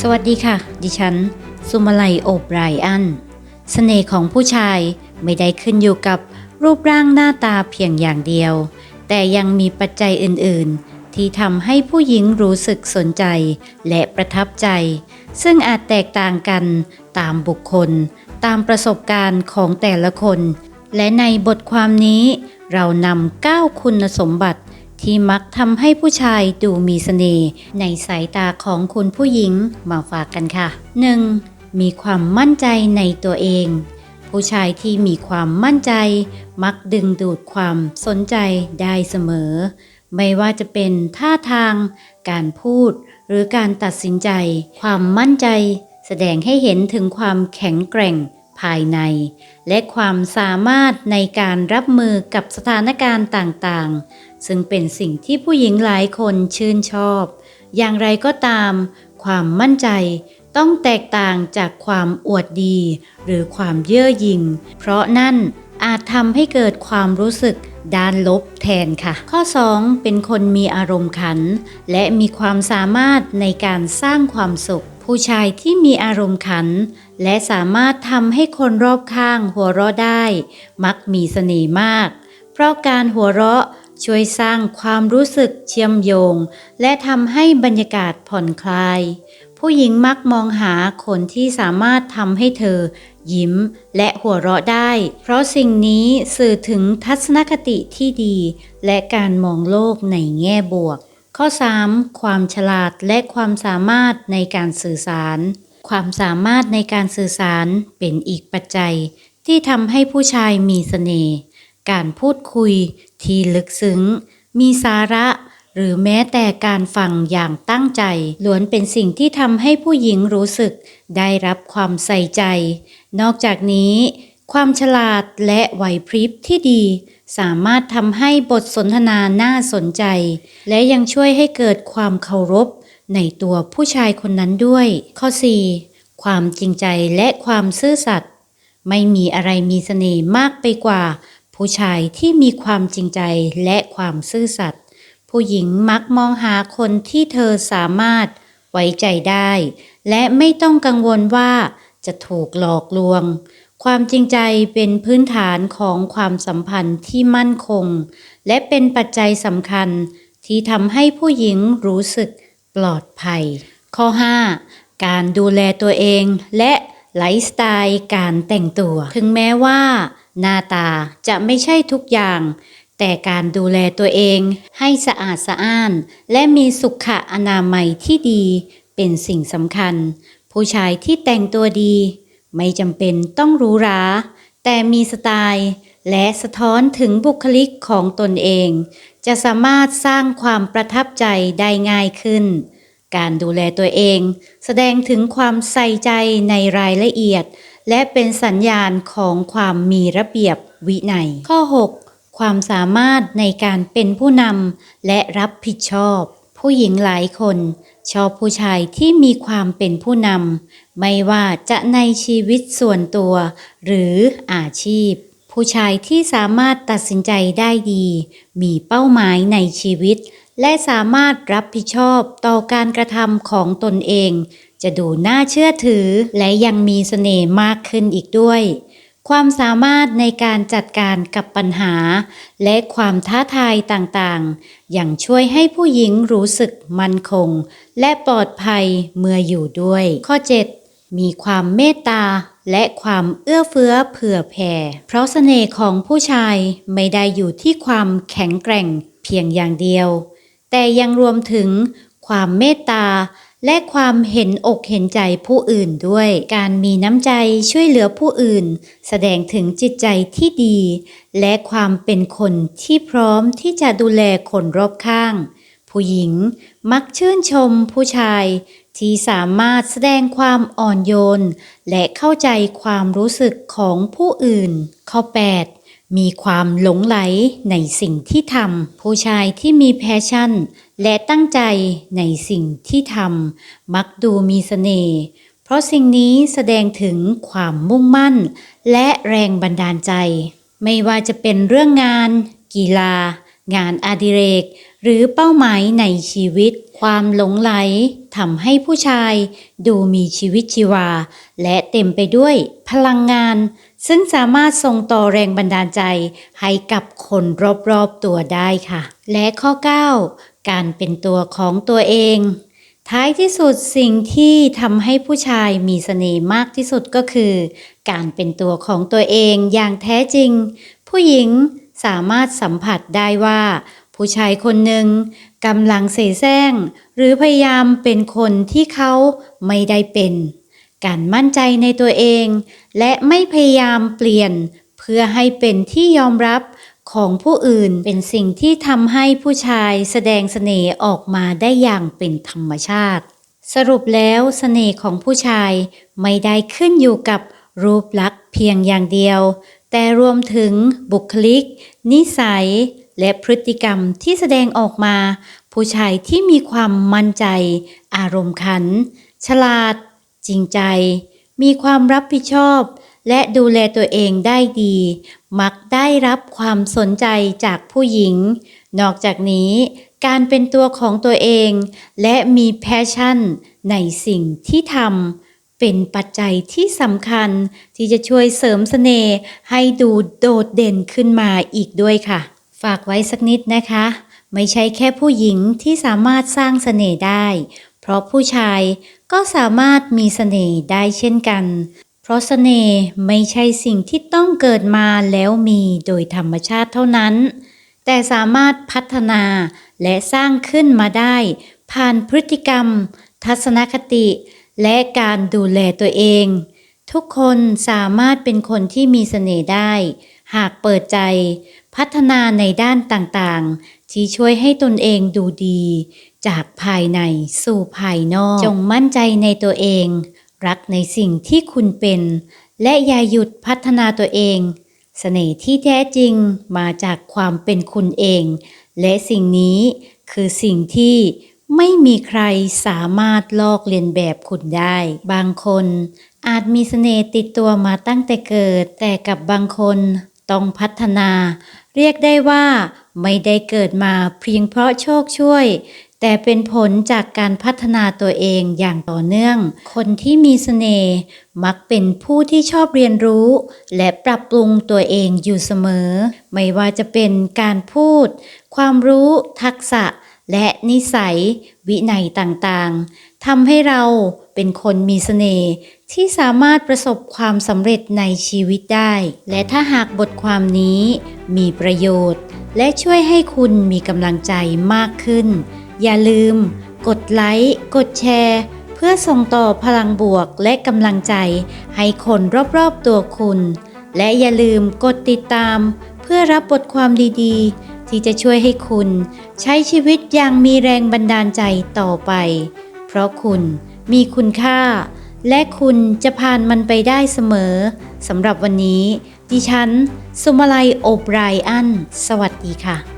สวัสดีค่ะ ดิฉัน สุมาลัยโอบไรอัน เสน่ห์ของผู้ชายไม่ได้ขึ้นอยู่กับรูปร่างหน้าตาเพียงอย่างเดียว แต่ยังมีปัจจัยอื่น ๆ ที่ทำให้ผู้หญิงรู้สึกสนใจและประทับใจ ซึ่งอาจแตกต่างกันตามบุคคล ตามประสบการณ์ของแต่ละคน และในบทความนี้ เรานำ9คุณสมบัติ ที่มักทำให้ผู้ชายดูมีเสน่ห์ในสายตาของคุณผู้หญิงมาฝากกันค่ะ 1. มีความมั่นใจในตัวเอง ผู้ชายที่มีความมั่นใจ มักดึงดูดความสนใจได้เสมอ ไม่ว่าจะเป็นท่าทาง การพูด หรือการตัดสินใจ ความมั่นใจ แสดงให้เห็นถึงความแข็งแกร่งภายใน และความสามารถในการรับมือกับสถานการณ์ต่างๆ ซึ่งเป็นสิ่งที่ผู้หญิงหลายคนชื่นชอบ อย่างไรก็ตาม ความมั่นใจต้องแตกต่างจากความอวดดี หรือความเย่อหยิ่ง เพราะนั่นอาจทำให้เกิดความรู้สึกด้านลบแทนค่ะ ข้อ 2 เป็นคนมีอารมณ์ขัน และมีความสามารถในการสร้างความสุข ผู้ชายที่มีอารมณ์ขัน และสามารถทำให้คนรอบข้างหัวเราะได้ มักมีเสน่ห์มาก เพราะการหัวเราะ ช่วยสร้างความรู้สึกเชื่อมโยง และทำให้บรรยากาศผ่อนคลาย ผู้หญิงมักมองหาคนที่สามารถทำให้เธอ ยิ้มและหัวเราะได้ เพราะสิ่งนี้สื่อถึงทัศนคติที่ดี และการมองโลกในแง่บวก ข้อ 3. ความฉลาดและความสามารถในการสื่อสาร ความสามารถในการสื่อสารเป็นอีกปัจจัยที่ทำให้ผู้ชายมีเสน่ห์ การพูดคุยที่ลึกซึ้ง มีสาระ หรือแม้แต่การฟังอย่างตั้งใจล้วนเป็นสิ่งที่ทำให้ผู้หญิงรู้สึกได้รับความใส่ใจ นอกจากนี้ ความฉลาดและไหวพริบที่ดี สามารถทำให้บทสนทนาน่าสนใจ และยังช่วยให้เกิดความเคารพ ในตัวผู้ชายคนนั้นด้วย ข้อ 4. ความจริงใจและความซื่อสัตย์ไม่มีอะไรมีเสน่ห์มากไปกว่า ผู้ชายที่มีความจริงใจและความซื่อสัตย์ผู้หญิงมักมองหาคนที่เธอสามารถไว้ใจได้ และไม่ต้องกังวลว่าจะถูกหลอกลวง ความจริงใจเป็นพื้นฐานของความสัมพันธ์ที่มั่นคง และเป็นปัจจัยสำคัญที่ทำให้ผู้หญิงรู้สึกปลอดภัย ข้อ 5. การดูแลตัวเองและไลฟ์สไตล์การแต่งตัว ถึงแม้ว่า หน้าตาจะไม่ใช่ทุกอย่าง แต่การดูแลตัวเองให้สะอาดสะอ้าน และมีสุขอนามัยที่ดี เป็นสิ่งสำคัญ ผู้ชายที่แต่งตัวดี ไม่จำเป็นต้องหรูหราแต่มีสไตล์และสะท้อนถึงบุคลิกของตนเอง จะสามารถสร้างความประทับใจได้ง่ายขึ้น การดูแลตัวเอง แสดงถึงความใส่ใจในรายละเอียด และเป็นสัญญาณของความมีระเบียบวินัย ข้อ 6 ความสามารถในการเป็นผู้นำและรับผิดชอบ ผู้หญิงหลายคน ชอบผู้ชายที่มีความเป็นผู้นำไม่ว่าจะในชีวิตส่วนตัว หรืออาชีพ ผู้ชายที่สามารถตัดสินใจได้ดี มีเป้าหมายในชีวิต และสามารถรับผิดชอบต่อการกระทำของตนเอง จะดูน่าเชื่อถือและยังมีเสน่ห์มากขึ้นอีกด้วย ความสามารถในการจัดการกับปัญหา และความท้าทายต่างๆ ยังช่วยให้ผู้หญิงรู้สึกมั่นคง และปลอดภัยเมื่ออยู่ด้วย ข้อ 7 มีความเมตตาและความเอื้อเฟื้อเผื่อแผ่ เพราะเสน่ห์ของผู้ชายไม่ได้อยู่ที่ความแข็งแกร่งเพียงอย่างเดียว แต่ยังรวมถึงความเมตตาและความเห็นอกเห็นใจผู้อื่นด้วย การมีน้ำใจช่วยเหลือผู้อื่น แสดงถึงจิตใจที่ดี และความเป็นคนที่พร้อมที่จะดูแลคนรอบข้าง ผู้หญิงมักชื่นชมผู้ชาย ที่สามารถแสดงความอ่อนโยน และเข้าใจความรู้สึกของผู้อื่น ข้อ 8 มีความหลงไหลในสิ่งที่ทำผู้ชายที่มีแพชชั่น และตั้งใจในสิ่งที่ทำมักดูมีเสน่ห์เพราะสิ่งนี้แสดงถึงความมุ่งมั่น และแรงบันดาลใจ ไม่ว่าจะเป็นเรื่องงาน กีฬา งานอดิเรก หรือเป้าหมายในชีวิต ความหลงไหลทำให้ผู้ชาย ดูมีชีวิตชีวา และเต็มไปด้วยพลังงาน ซึ่งสามารถส่งต่อแรงบันดาลใจให้กับคนรอบๆตัวได้ค่ะ และข้อ 9 การเป็นตัวของตัวเอง ท้ายที่สุดสิ่งที่ทำให้ผู้ชายมีเสน่ห์มากที่สุดก็คือ การเป็นตัวของตัวเองอย่างแท้จริง ผู้หญิงสามารถสัมผัสได้ว่า ผู้ชายคนหนึ่งกำลังเสแสร้ง หรือพยายามเป็นคนที่เขาไม่ได้เป็น การมั่นใจในตัวเอง และไม่พยายามเปลี่ยน เพื่อให้เป็นที่ยอมรับของผู้อื่นเป็นสิ่งที่ทำให้ผู้ชายแสดงเสน่ห์ออกมาได้อย่างเป็นธรรมชาติ สรุปแล้วเสน่ห์ของผู้ชายไม่ได้ขึ้นอยู่กับรูปลักษณ์เพียงอย่างเดียว แต่รวมถึงบุคลิก นิสัย และพฤติกรรมที่แสดงออกมา ผู้ชายที่มีความมั่นใจ อารมณ์ขัน ฉลาด จริงใจ มีความรับผิดชอบ และดูแลตัวเองได้ดี มักได้รับความสนใจจากผู้หญิง นอกจากนี้ การเป็นตัวของตัวเอง และมีแพชชั่น ในสิ่งที่ทำเป็นปัจจัยที่สำคัญที่จะช่วยเสริมเสน่ห์ให้ดูโดดเด่นขึ้นมาอีกด้วยค่ะ ฝากไว้สักนิดนะคะ ไม่ใช่แค่ผู้หญิงที่สามารถสร้างเสน่ห์ได้ เพราะผู้ชายก็สามารถมีเสน่ห์ได้เช่นกัน เพราะเสน่ห์ไม่ใช่สิ่งที่ต้องเกิดมาแล้วมีโดยธรรมชาติเท่านั้น แต่สามารถพัฒนาและสร้างขึ้นมาได้ ผ่านพฤติกรรม ทัศนคติ และการดูแลตัวเอง ทุกคนสามารถเป็นคนที่มีเสน่ห์ได้ หากเปิดใจ พัฒนาในด้านต่างๆ ที่ช่วยให้ตนเองดูดี จากภายในสู่ภายนอก จงมั่นใจในตัวเอง รักในสิ่งที่คุณเป็น และอย่าหยุดพัฒนาตัวเอง เสน่ห์ที่แท้จริงมาจากความเป็นคุณเอง และสิ่งนี้คือสิ่งที่ไม่มีใครสามารถลอกเลียนแบบคุณได้ บางคนอาจมีเสน่ห์ติดตัวมาตั้งแต่เกิด แต่กับบางคนต้องพัฒนา เรียกได้ว่า ไม่ได้เกิดมาเพียงเพราะโชคช่วย แต่เป็นผลจากการพัฒนาตัวเองอย่างต่อเนื่อง คนที่มีเสน่ห์มักเป็นผู้ที่ชอบเรียนรู้ และปรับปรุงตัวเองอยู่เสมอ ไม่ว่าจะเป็นการพูด ความรู้ทักษะ และนิสัย วินัยต่างๆทำให้เราเป็นคนมีเสน่ห์ที่สามารถประสบความสำเร็จในชีวิตได้ และถ้าหากบทความนี้มีประโยชน์ และช่วยให้คุณมีกำลังใจมากขึ้น อย่าลืม กดไลค์ กดแชร์ เพื่อส่งต่อพลังบวกและกำลังใจ ให้คนรอบๆตัวคุณ และอย่าลืมกดติดตาม เพื่อรับบทความดีๆ ที่จะช่วยให้คุณ ใช้ชีวิตอย่างมีแรงบันดาลใจต่อไป เพราะคุณมีคุณค่า และคุณจะผ่านมันไปได้เสมอสำหรับวันนี้ ดิฉัน สุมาลัย โอบไรอัน สวัสดีค่ะ